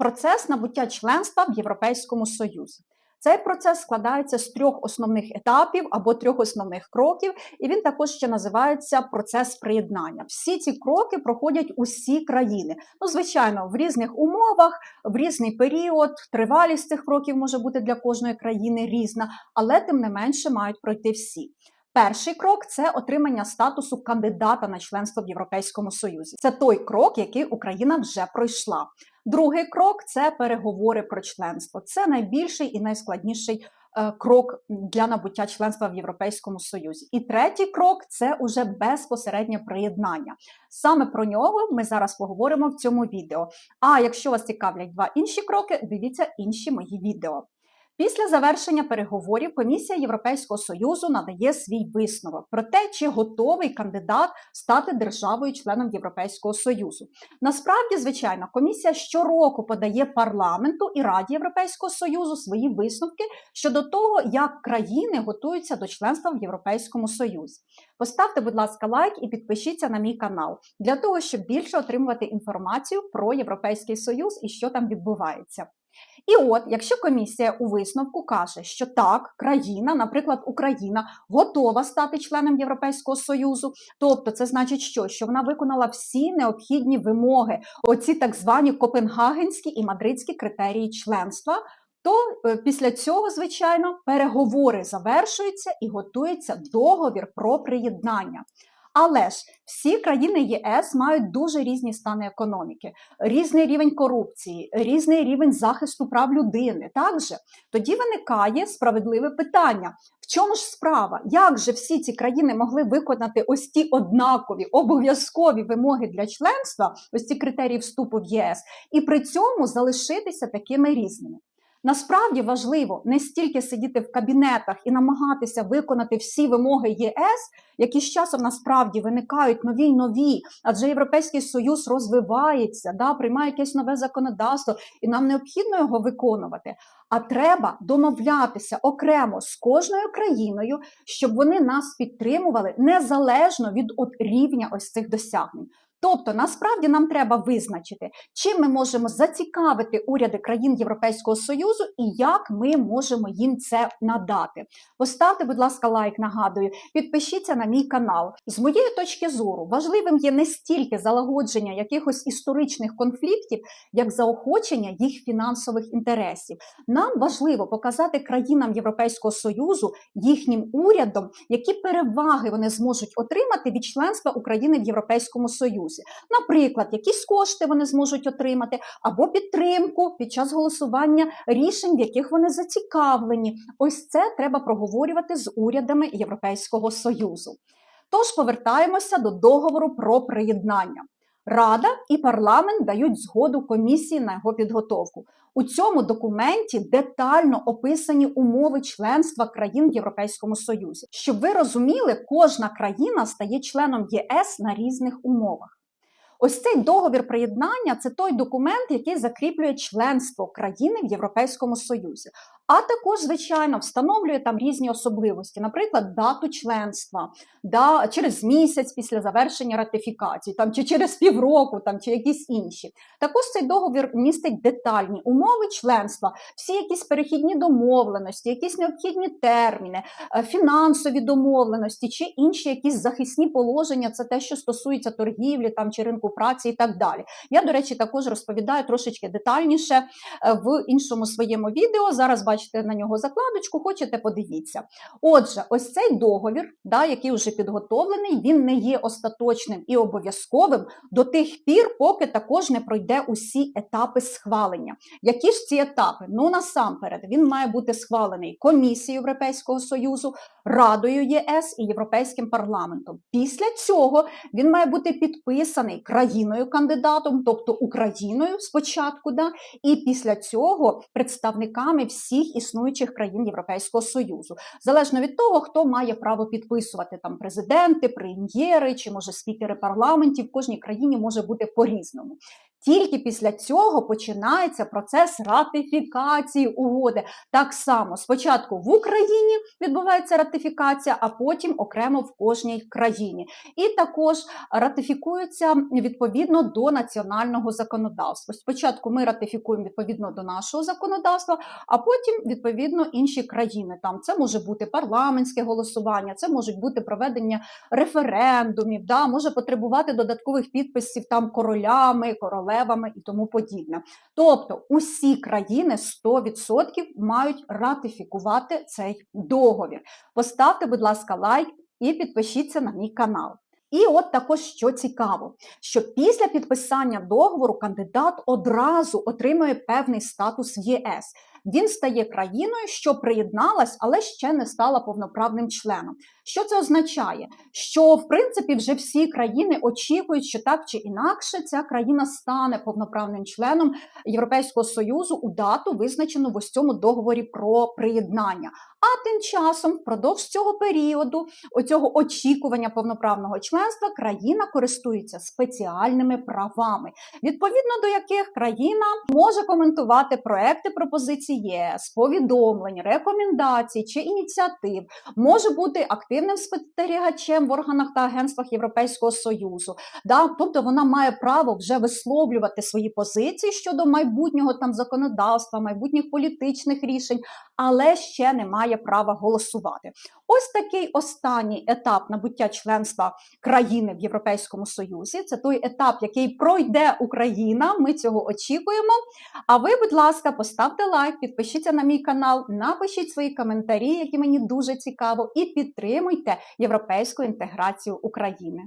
процес набуття членства в Європейському Союзі. Цей процес складається з трьох основних етапів або трьох основних кроків, і він також ще називається процес приєднання. Всі ці кроки проходять усі країни. Ну, звичайно, в різних умовах, в різний період, тривалість цих кроків може бути для кожної країни різна, але тим не менше мають пройти всі. Перший крок це отримання статусу кандидата на членство в Європейському Союзі. Це той крок, який Україна вже пройшла. Другий крок це переговори про членство. Це найбільший і найскладніший е, крок для набуття членства в Європейському Союзі. І третій крок це уже безпосереднє приєднання. Саме про нього ми зараз поговоримо в цьому відео. А якщо вас цікавлять два інші кроки, дивіться інші мої відео. Після завершення переговорів комісія Європейського союзу надає свій висновок про те, чи готовий кандидат стати державою-членом Європейського союзу. Насправді, звичайно, комісія щороку подає парламенту і Раді Європейського союзу свої висновки щодо того, як країни готуються до членства в Європейському Союзі. Поставте, будь ласка, лайк і підпишіться на мій канал для того, щоб більше отримувати інформацію про Європейський Союз і що там відбувається. І от, якщо комісія у висновку каже, що так, країна, наприклад, Україна, готова стати членом Європейського Союзу, тобто це значить, що Що вона виконала всі необхідні вимоги, оці так звані копенгагенські і мадридські критерії членства. То е, після цього, звичайно, переговори завершуються і готується договір про приєднання. Але ж всі країни ЄС мають дуже різні стани економіки, різний рівень корупції, різний рівень захисту прав людини. Так же тоді виникає справедливе питання: в чому ж справа? Як же всі ці країни могли виконати ось ті однакові обов'язкові вимоги для членства, ось ці критерії вступу в ЄС, і при цьому залишитися такими різними? Насправді важливо не стільки сидіти в кабінетах і намагатися виконати всі вимоги ЄС, які з часом насправді виникають нові й нові, адже Європейський Союз розвивається, да, приймає якесь нове законодавство, і нам необхідно його виконувати. А треба домовлятися окремо з кожною країною, щоб вони нас підтримували незалежно від от рівня ось цих досягнень. Тобто, насправді нам треба визначити, чим ми можемо зацікавити уряди країн Європейського Союзу і як ми можемо їм це надати. Поставте, будь ласка, лайк, нагадую, підпишіться на мій канал. З моєї точки зору, важливим є не стільки залагодження якихось історичних конфліктів, як заохочення їх фінансових інтересів. Нам важливо показати країнам Європейського Союзу їхнім урядом, які переваги вони зможуть отримати від членства України в Європейському Союзі. Союзі. Наприклад, якісь кошти вони зможуть отримати, або підтримку під час голосування рішень, в яких вони зацікавлені. Ось це треба проговорювати з урядами Європейського Союзу. Тож повертаємося до договору про приєднання. Рада і парламент дають згоду комісії на його підготовку. У цьому документі детально описані умови членства країн в Європейському Союзі. Щоб ви розуміли, кожна країна стає членом ЄС на різних умовах. Ось цей договір приєднання це той документ, який закріплює членство країни в Європейському Союзі а також, звичайно, встановлює там різні особливості, наприклад, дату членства, да, через місяць після завершення ратифікації, там, чи через півроку, там, чи якісь інші. Також цей договір містить детальні умови членства, всі якісь перехідні домовленості, якісь необхідні терміни, е, фінансові домовленості чи інші якісь захисні положення, це те, що стосується торгівлі там, чи ринку праці і так далі. Я, до речі, також розповідаю трошечки детальніше е, в іншому своєму відео. Зараз бачите, бачите на нього закладочку, хочете, подивіться. Отже, ось цей договір, да, який вже підготовлений, він не є остаточним і обов'язковим до тих пір, поки також не пройде усі етапи схвалення. Які ж ці етапи? Ну насамперед, він має бути схвалений Комісією Європейського Союзу, Радою ЄС і Європейським парламентом. Після цього він має бути підписаний країною-кандидатом, тобто Україною спочатку, да, і після цього представниками всіх існуючих країн Європейського Союзу, залежно від того, хто має право підписувати там президенти, прем'єри чи може спікери парламентів, в кожній країні може бути по-різному. Тільки після цього починається процес ратифікації угоди. Так само спочатку в Україні відбувається ратифікація, а потім окремо в кожній країні. І також ратифікується відповідно до національного законодавства. Спочатку ми ратифікуємо відповідно до нашого законодавства, а потім відповідно інші країни. Там це може бути парламентське голосування, це можуть бути проведення референдумів, да, може потребувати додаткових підписів там королями, королевами і тому подібне. Тобто усі країни 100% мають ратифікувати цей договір. Поставте, будь ласка, лайк і підпишіться на мій канал. І от також що цікаво, що після підписання договору кандидат одразу отримує певний статус в ЄС. Він стає країною, що приєдналась, але ще не стала повноправним членом. Що це означає? Що в принципі вже всі країни очікують, що так чи інакше ця країна стане повноправним членом Європейського союзу у дату, визначену в ось цьому договорі про приєднання. А тим часом, впродовж цього періоду, оцього очікування повноправного членства, країна користується спеціальними правами, відповідно до яких країна може коментувати проекти пропозиції ЄС, повідомлень, рекомендацій чи ініціатив, може бути активним спостерігачем в органах та агентствах Європейського союзу. Да? Тобто вона має право вже висловлювати свої позиції щодо майбутнього там законодавства, майбутніх політичних рішень, але ще не має права голосувати. Ось такий останній етап набуття членства країни в Європейському Союзі. Це той етап, який пройде Україна. Ми цього очікуємо. А ви, будь ласка, поставте лайк, підпишіться на мій канал, напишіть свої коментарі, які мені дуже цікаво, і підтримуйте європейську інтеграцію України.